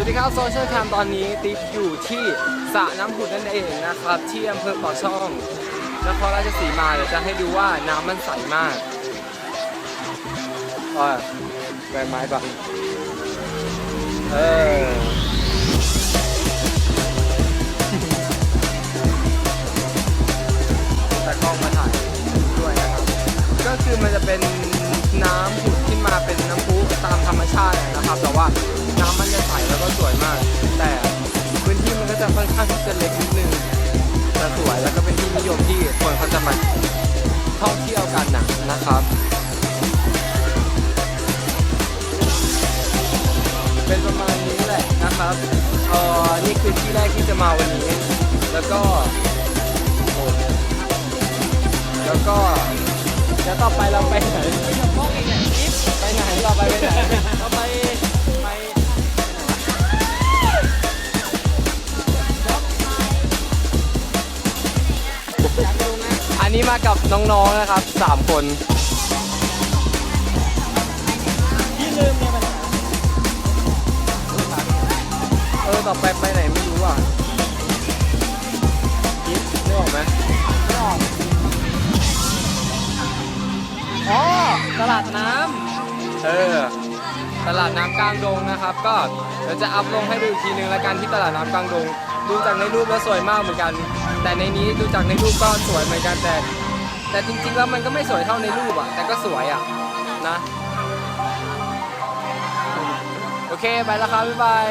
วัสดีครับโซเชียลแคมตอนนี้ติ๊กอยู่ที่สระน้ำผุดนั่นเองนะครับ ที่อำเภอปากช่องนครราชสีมาเดี๋ยวจะให้ดูว่าน้ำมันใสมากอ่าใบไม้บังเออต่กล้องมาถ่ายด้วยนะครับ ก็คือมันจะเป็น แต่พื้นที่มันก็จะค่อนข้างที่จะเล็กนิดนึงแต่สวยแล้วก็เป็นที่นิยมที่คนเขาจะมาท่องเที่ยวกันนะนะครับ เป็นประมาณนี้แหละนะครับเออนี่คือที่แรกที่จะมาวันนี้ แล้วก็แล้วก็เดี๋ยวต่อไปเราไปไหน นนี้มากับน้องๆนะครับสามคนพี่ลืมเนี่ยมันเออต่อไปไปไหนไม่รู้อะคิดนึกออกไหมไม่ออกอ๋อตลาดน้เออตลาดน้ำกลางดงนะครับ ก็เดี๋ยวจะอัพลงให้ดูอีกทีนึงแล้วกันที่ตลาดน้ำกลางดง ดูจากในรูปแล้วสวยมากเหมือนกัน แต่ในนี้ดูจากในรูปก็สวยเหมือนกันแต่ แต่จริงๆแล้วมันก็ไม่สวยเท่าในรูปอะแต่ก็สวยอะนะ โอเค ไปแล้วครับบ๊ายบาย